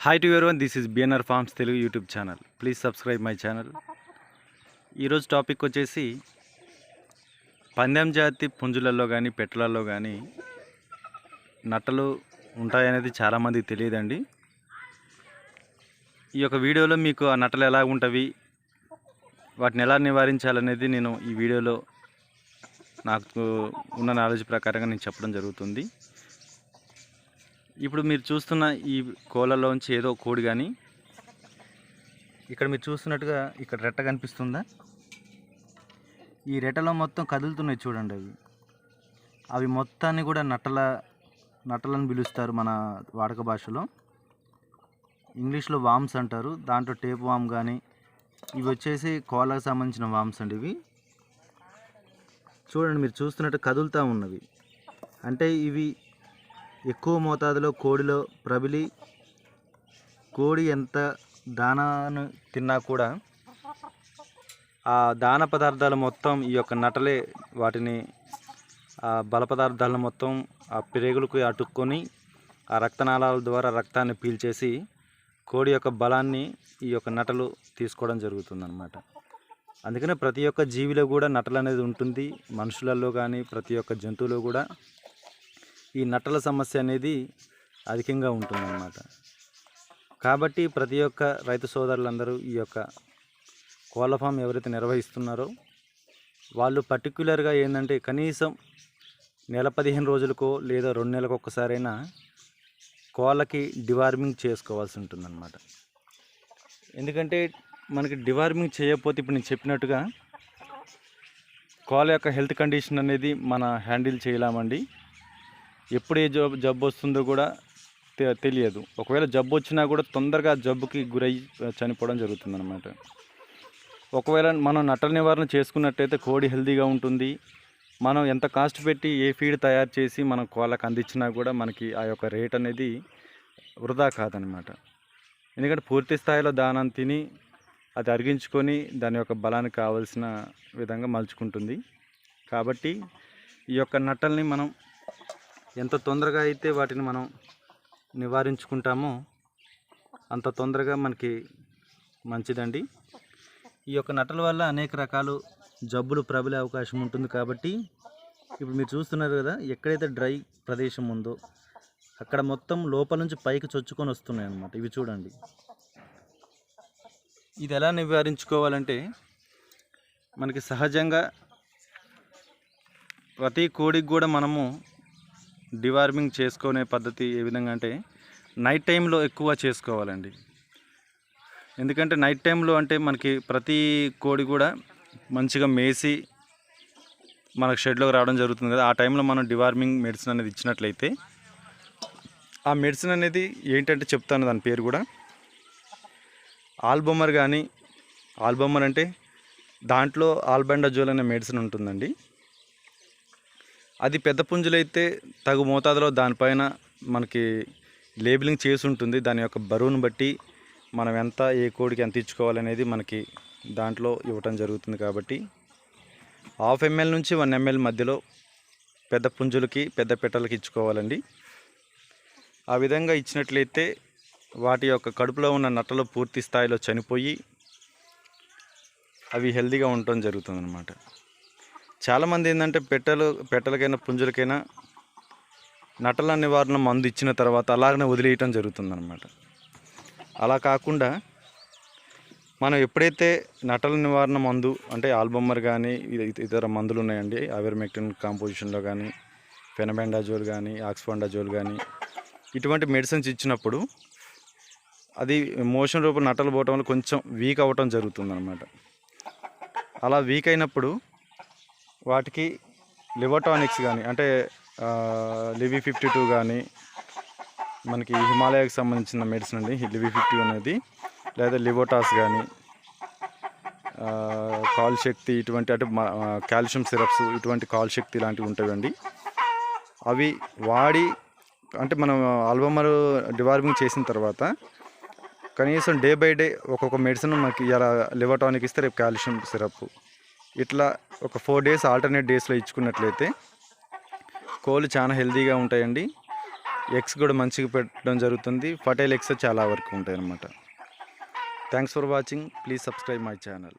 Hi to one this is BNR farms Telugu YouTube channel please subscribe my channel ఈరోజు topic వచ్చేసి పందెం జాతి పుంజులలో కానీ పెట్టలలో కానీ నట్టలు ఉంటాయనేది చాలామందికి తెలియదండి. ఈ యొక్క వీడియోలో మీకు ఆ నట్టలు ఎలా ఉంటవి వాటిని ఎలా నివారించాలనేది నేను ఈ వీడియోలో నాకు ఉన్న నాలెడ్జ్ ప్రకారంగా నేను చెప్పడం జరుగుతుంది. ఇప్పుడు మీరు చూస్తున్న ఈ కోళ్ళలోంచి ఏదో కోడి కానీ ఇక్కడ మీరు చూస్తున్నట్టుగా ఇక్కడ రెట్ట కనిపిస్తుందా? ఈ రెట్టలో మొత్తం కదులుతున్నాయి చూడండి అవి. అవి మొత్తాన్ని కూడా నట్టల నట్టలను పిలుస్తారు మన వాడక భాషలో. ఇంగ్లీష్లో వామ్స్ అంటారు దాంట్లో టేప్ వామ్ కానీ ఇవి వచ్చేసి కోళ్ళకు సంబంధించిన వామ్స్ అండి ఇవి. చూడండి మీరు చూస్తున్నట్టు కదులుతూ ఉన్నవి. అంటే ఇవి ఎక్కువ మోతాదులో కోడిలో ప్రబలి కోడి ఎంత దానాను తిన్నా కూడా ఆ దాన పదార్థాలు మొత్తం ఈ యొక్క నటలే వాటిని ఆ బల పదార్థాలను మొత్తం ఆ ప్రేగులకు అటుక్కొని ఆ రక్తనాళాల ద్వారా రక్తాన్ని పీల్చేసి కోడి యొక్క బలాన్ని ఈ యొక్క నటలు తీసుకోవడం జరుగుతుందన్నమాట. అందుకనే ప్రతి ఒక్క జీవిలో కూడా నటలు అనేది ఉంటుంది. మనుషులలో కానీ ప్రతి ఒక్క జంతువులో కూడా ఈ నట్టల సమస్య అనేది అధికంగా ఉంటుందన్నమాట. కాబట్టి ప్రతి ఒక్క రైతు సోదరులందరూ ఈ యొక్క కోళ్ళ ఫామ్ ఎవరైతే నిర్వహిస్తున్నారో వాళ్ళు పర్టిక్యులర్గా ఏంటంటే కనీసం నెల పదిహేను రోజులకో లేదా రెండు నెలలకు ఒక్కసారైనా కోళ్ళకి డివార్మింగ్ చేసుకోవాల్సి ఉంటుందన్నమాట. ఎందుకంటే మనకి డివార్మింగ్ చేయకపోతే ఇప్పుడు నేను చెప్పినట్టుగా కోళ్ళ యొక్క హెల్త్ కండిషన్ అనేది మన హ్యాండిల్ చేయలేమండి. ఎప్పుడు ఏ జబ్బు జబ్బు వస్తుందో కూడా తె- తెలియదు. ఒకవేళ జబ్బు వచ్చినా కూడా తొందరగా జబ్బుకి గురై చనిపోవడం జరుగుతుందన్నమాట. ఒకవేళ మనం నట్టల నివారణ చేసుకున్నట్టయితే కోడి హెల్దీగా ఉంటుంది. మనం ఎంత కాస్ట్ పెట్టి ఏ ఫీడ్ తయారు చేసి మనం కోళ్ళకు అందించినా కూడా మనకి ఆ యొక్క రేట్ అనేది వృధా కాదనమాట ఎందుకంటే పూర్తి స్థాయిలో దానం తిని అది అరిగించుకొని దాని యొక్క బలానికి కావలసిన విధంగా మలుచుకుంటుంది. కాబట్టి ఈ యొక్క నట్టల్ని మనం ఎంత తొందరగా అయితే వాటిని మనం నివారించుకుంటామో అంత తొందరగా మనకి మంచిదండి. ఈ యొక్క నటల వల్ల అనేక రకాలు జబ్బులు ప్రబలే అవకాశం ఉంటుంది కాబట్టి ఇప్పుడు మీరు చూస్తున్నారు కదా ఎక్కడైతే డ్రై ప్రదేశం ఉందో అక్కడ మొత్తం లోపల నుంచి పైకి చొచ్చుకొని వస్తున్నాయి అన్నమాట ఇవి చూడండి. ఇది ఎలా నివారించుకోవాలంటే మనకి సహజంగా ప్రతి కోడికి కూడా మనము డివార్మింగ్ చేసుకునే పద్ధతి ఏ విధంగా అంటే నైట్ టైంలో ఎక్కువ చేసుకోవాలండి. ఎందుకంటే నైట్ టైంలో అంటే మనకి ప్రతి కోడి కూడా మంచిగా మేసి మనకు షెడ్లోకి రావడం జరుగుతుంది కదా ఆ టైంలో మనం డివార్మింగ్ మెడిసిన్ అనేది ఇచ్చినట్లయితే ఆ మెడిసిన్ అనేది ఏంటంటే చెప్తాను దాని పేరు కూడా. ఆల్బొమ్మర్ కానీ ఆల్బొమ్మర్ అంటే దాంట్లో ఆల్బెండజోల్ అనే మెడిసిన్ ఉంటుందండి. అది పెద్ద పుంజులైతే తగు మోతాదులో దానిపైన మనకి లేబులింగ్ చేసి ఉంటుంది. దాని యొక్క బరువును బట్టి మనం ఎంత ఏ కోడికి ఎంత ఇచ్చుకోవాలనేది మనకి దాంట్లో ఇవ్వటం జరుగుతుంది కాబట్టి హాఫ్ ఎంఎల్ నుంచి వన్ ఎంఎల్ మధ్యలో పెద్ద పుంజులకి పెద్ద పెట్టలకి ఇచ్చుకోవాలండి. ఆ విధంగా ఇచ్చినట్లయితే వాటి యొక్క కడుపులో ఉన్న నట్టలు పూర్తి స్థాయిలో చనిపోయి అవి హెల్దీగా ఉండటం జరుగుతుంది అన్నమాట చాలామంది ఏంటంటే పెట్టలు పెట్టలకైనా పుంజులకైనా నటల నివారణ మందు ఇచ్చిన తర్వాత అలాగనే వదిలేయటం జరుగుతుందన్నమాట. అలా కాకుండా మనం ఎప్పుడైతే నటల నివారణ మందు అంటే ఆల్బమ్మర్ కానీ ఇతర మందులు ఉన్నాయండి అవర్మెక్టిన్ కాంపోజిషన్లో కానీ ఫెనబెండాజోల్ కానీ ఆక్స్ఫాండాజోల్ కానీ ఇటువంటి మెడిసిన్స్ ఇచ్చినప్పుడు అది మోషన్ రూపం నటలు పోవటం వల్ల కొంచెం వీక్ అవ్వటం జరుగుతుందన్నమాట. అలా వీక్ అయినప్పుడు వాటికి లివోటానిక్స్ కానీ అంటే లివీ లివి ఫిఫ్టీ టూ కానీ మనకి హిమాలయాకి సంబంధించిన మెడిసిన్ అండి లివీ లివి ఫిఫ్టీ అనేది. లేదా లివోటాస్ కానీ కాల్ శక్తి ఇటువంటి అంటే కాల్షియం సిరప్స్ ఇటువంటి కాల్ శక్తి ఇలాంటివి ఉంటాయండి. అవి వాడి అంటే మనం ఆల్బమర్ డివార్మింగ్ చేసిన తర్వాత కనీసం డే బై డే ఒక్కొక్క మెడిసిన్ మనకి ఇలా లివటానిక్ ఇస్తే రేపు కాల్షియం సిరప్. ఇట్లా ఒక ఫోర్ డేస్ ఆల్టర్నేట్ డేస్లో ఇచ్చుకున్నట్లయితే కోళ్ళు చాలా హెల్తీగా ఉంటాయండి. ఎగ్స్ కూడా మంచిగా పెట్టడం జరుగుతుంది. ఫర్టైల్ ఎగ్స్ చాలా వరకు ఉంటాయి అన్నమాట thanks for watching please subscribe my channel